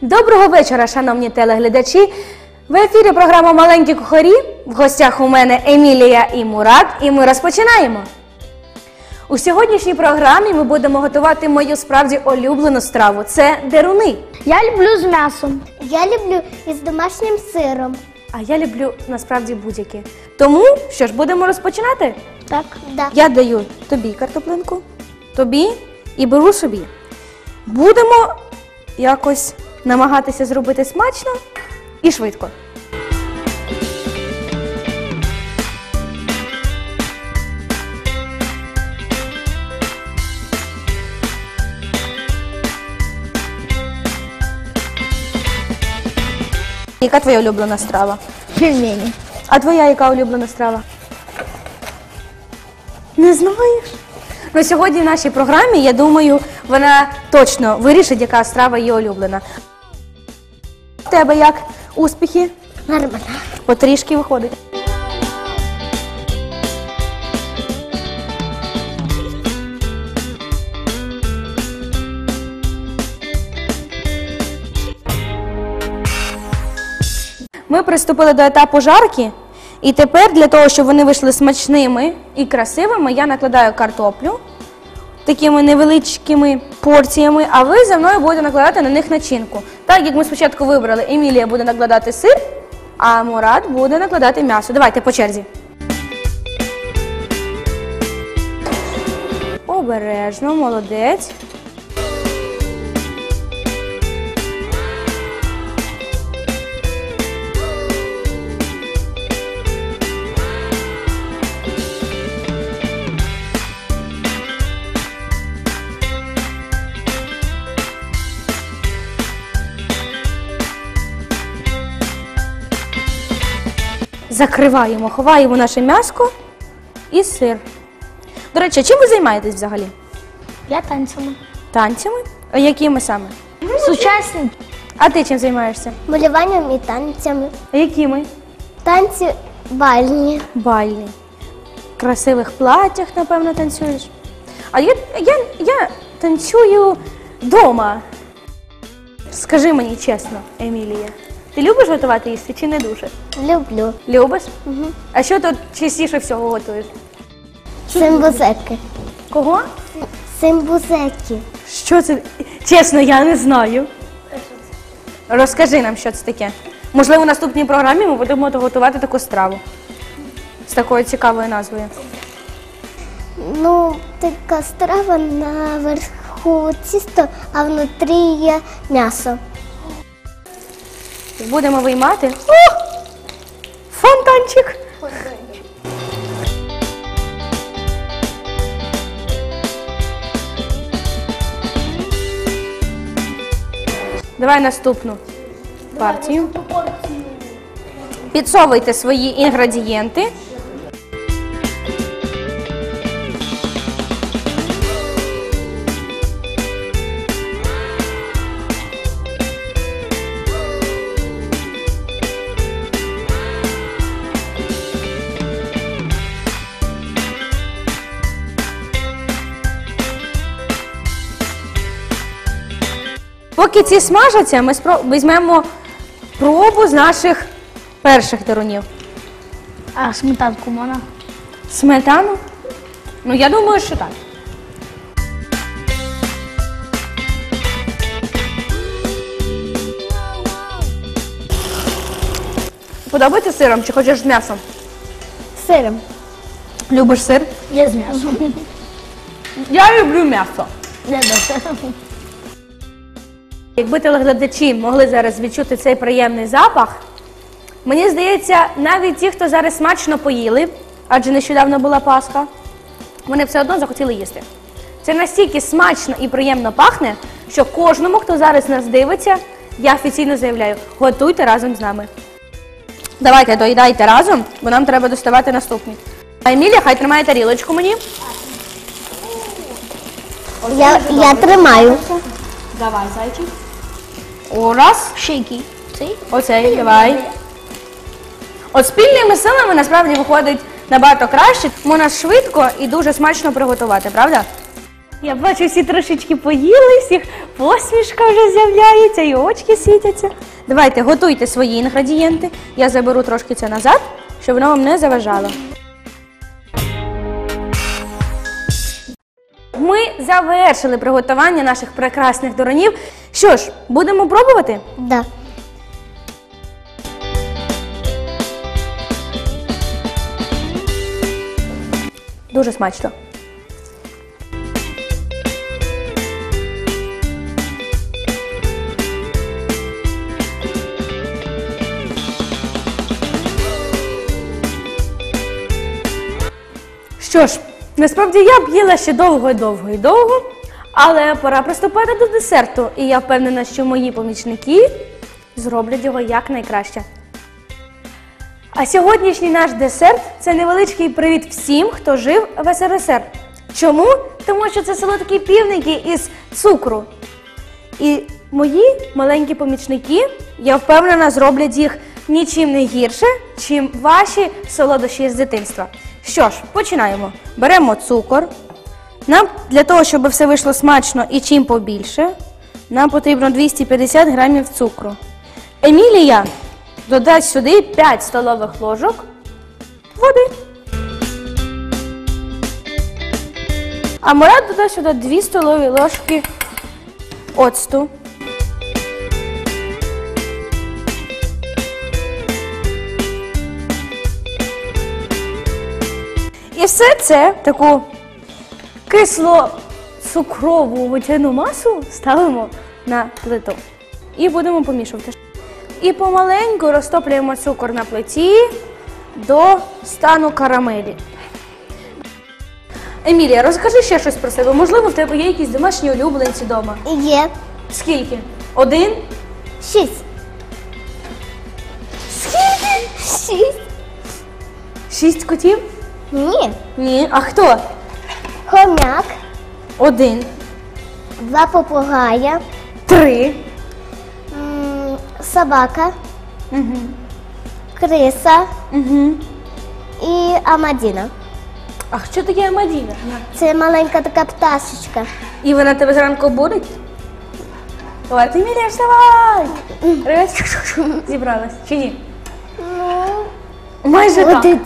Доброго вечора, шановні телеглядачі. В ефірі програма Маленькі кухарі. В гостях у мене Емілія і Мурат, і ми розпочинаємо. У сьогоднішній програмі ми будемо готувати мою справді улюблену страву. Це деруни. Я люблю з м'ясом. Я люблю із домашнім сиром. А я люблю насправді будь-які. Тому що ж, будемо розпочинати? Так. Да. Я даю тобі картоплинку, тобі і беру собі. Будемо якось намагатися зробити смачно і швидко. Яка твоя улюблена страва? Пельмені. А твоя яка улюблена страва? Не знаєш? Ну, сьогодні в нашій програмі, я думаю, вона точно вирішить, яка страва її улюблена. У тебе як успіхи? Нормально. Потрішки виходить. Ми приступили до етапу жарки, і тепер для того, щоб вони вийшли смачними і красивими, я накладаю картоплю такими невеличкими порціями, а ви за мною будете накладати на них начинку. Так як ми спочатку вибрали, Емілія буде накладати сир, а Мурат буде накладати м'ясо. Давайте по черзі. Обережно, молодець. Закриваємо, ховаємо наше м'яско і сир. До речі, чим ви займаєтесь взагалі? Я танцями. Танцями? А якими саме? Сучасні. А ти чим займаєшся? Малюванням і танцями. А якими? Танці бальні. Бальні. В красивих платтях, напевно, танцюєш. А я, я, я танцюю вдома. Скажи мені чесно, Емілія, ти любиш готувати їсти чи не дуже? Люблю. Любиш? Угу. А що тут частіше всього готуєш? Симбузеки. Кого? Симбузеки. Що це? Чесно, я не знаю. Розкажи нам, що це таке. Можливо, в наступній програмі ми будемо готувати таку страву з такою цікавою назвою. Ну, така страва наверху тісто, а внутрі є м'ясо. Будемо виймати. О! Фонтанчик! Давай наступну партію. Підсовуйте свої інгредієнти. Поки ці смажаться, ми спро- візьмемо пробу з наших перших дарунів. А сметанку можна? Сметану? Ну, я думаю, що так. Подобається сиром чи хочеш з м'ясом? Сиром. Любиш сир? Я з м'ясом. Я люблю м'ясо. Я дуже. Якби телеглядачі могли зараз відчути цей приємний запах, мені здається, навіть ті, хто зараз смачно поїли, адже нещодавно була Пасха, вони все одно захотіли їсти. Це настільки смачно і приємно пахне, що кожному, хто зараз нас дивиться, я офіційно заявляю, готуйте разом з нами. Давайте доїдайте разом, бо нам треба доставати наступний. А Емілія, хай тримає тарілочку мені. Я, я тримаю. Давай, зайчик. О, раз. Шийки. Цей? Оцей, давай. От спільними силами насправді виходить набагато краще. Можна швидко і дуже смачно приготувати, правда? Я бачу, всі трошечки поїли, всіх посмішка вже з'являється і очки світяться. Давайте готуйте свої інгредієнти. Я заберу трошки це назад, щоб воно вам не заважало. Ми завершили приготування наших прекрасних доронів. Що ж, будемо пробувати? Да. Дуже смачно. Що ж, насправді я б їла ще довго, довго і довго, але пора приступати до десерту, і я впевнена, що мої помічники зроблять його якнайкраще. А сьогоднішній наш десерт це невеличкий привіт всім, хто жив в СРСР. Чому? Тому що це солодкі півники із цукру. І мої маленькі помічники, я впевнена, зроблять їх нічим не гірше, чим ваші солодощі з дитинства. Що ж, починаємо. Беремо цукор. Нам для того, щоб все вийшло смачно і чим побільше, нам потрібно 250 грамів цукру. Емілія додасть сюди 5 столових ложок води. А Мурат додасть сюди 2 столові ложки оцту. Все це таку кисло-цукрову водяну масу ставимо на плиту. І будемо помішувати. І помаленьку розтоплюємо цукор на плиті до стану карамелі. Емілія, розкажи ще щось про себе. Можливо, в тебе є якісь домашні улюбленці вдома. Є Скільки? Один? шість. Скільки? Шість. Шість котів? Ні. Ні. А хто? Хомяк, Один. два попугая, Три. м, собака, Угу. криса Угу. і Амадіна. А що таке Амадіна? Це маленька така пташечка. І вона тебе зранку будить? Давай, ти вставай! Раз, Зібралась. Чи ні? Ну, Майже так. один.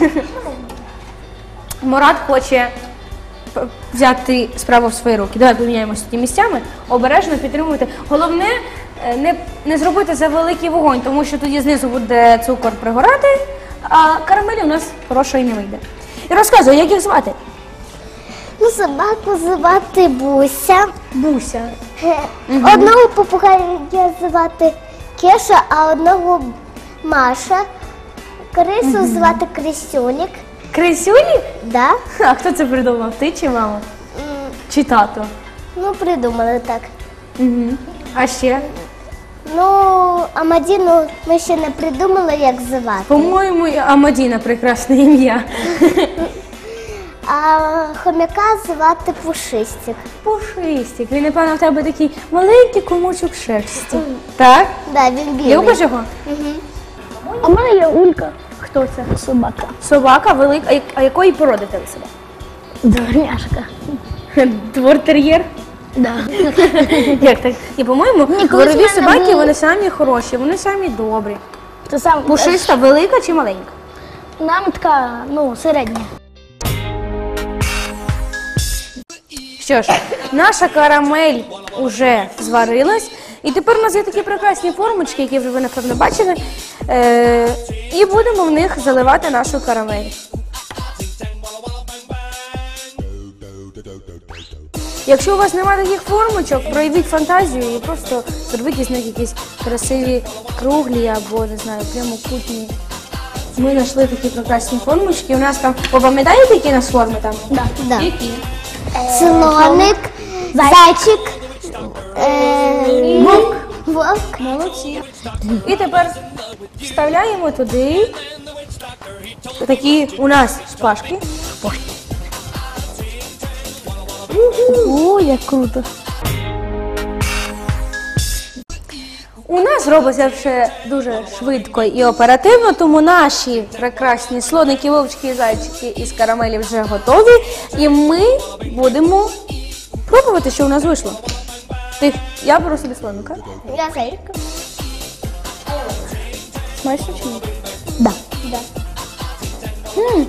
Мурат хоче взяти справу в свої руки. Давай поміняємося тоді місцями, обережно підтримуйте. Головне е, не, не зробити за великий вогонь, тому що тоді знизу буде цукор пригорати, а карамелі у нас хорошої не вийде. І розказуй, як їх звати? Ну, собаку звати Буся. Буся. Е, Одного попугая звати Кеша, а одного Маша. Крису звати Крисюнік. Крисюлі? Да? А хто це придумав? Ти чи мама? М, Чи тато? Ну, придумали так. Угу. А ще? Ну, Амадіну ми ще не придумали, як звати. По-моєму, Амадіна прекрасне ім'я. А хомяка звати Пушистик. Пушистик. Він, напевно, в тебе такий маленький комочок шерсті. Так? Да, він білий. Любиш його? А в мене є Улька. Хто це? Собака. Собака велика. А як- А якої породи тебе собака? Дворняшка. Двортер'єр? Да. Як так? І, по-моєму, колись дворові в мене собаки вони самі хороші, вони самі добрі. Сам Пушиста велика чи маленька? Нам така, ну, середня. Що ж, наша карамель уже зварилась. І тепер у нас є такі прекрасні формочки, які вже ви напевно бачили. Е- і будемо в них заливати нашу карамель. Якщо у вас немає таких формочок, проявіть фантазію і просто зробіть із них якісь красиві круглі або не знаю, прямокутні. Ми знайшли такі прекрасні формочки. У нас там, ви пам'ятаєте, які у нас форми там? Да. Да. Які? Слоник, зайчик, е, Вовк. вовк. Молодці. І тепер вставляємо туди такі у нас шпажки. О, як круто. У нас робиться все дуже швидко і оперативно, тому наші прекрасні слоники, вовчки і зайчики із карамелі вже готові. І ми будемо пробувати, що у нас вийшло. Ти, я беру собі слоника. Я зайка. Смачно чи ні? Да. Да. Ммм,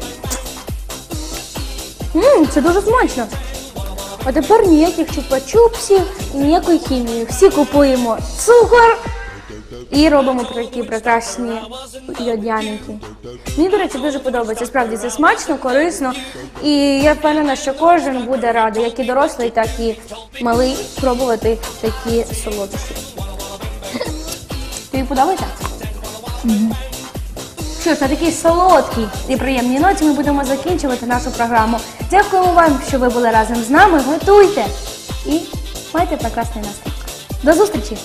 Мм, це дуже смачно. А тепер ніяких чупа-чупсів і ніякої хімії. Всі купуємо цукор і робимо такі прекрасні льодяники. Мені, до речі, дуже подобається. Справді це смачно, корисно. І я впевнена, що кожен буде радий, як і дорослий, так і малий, пробувати такі солодощі. Тобі подобається? Що ж, на такій солодкій і приємній ноті ми будемо закінчувати нашу програму. Дякуємо вам, що ви були разом з нами. Готуйте і майте прекрасний настрій. До зустрічі!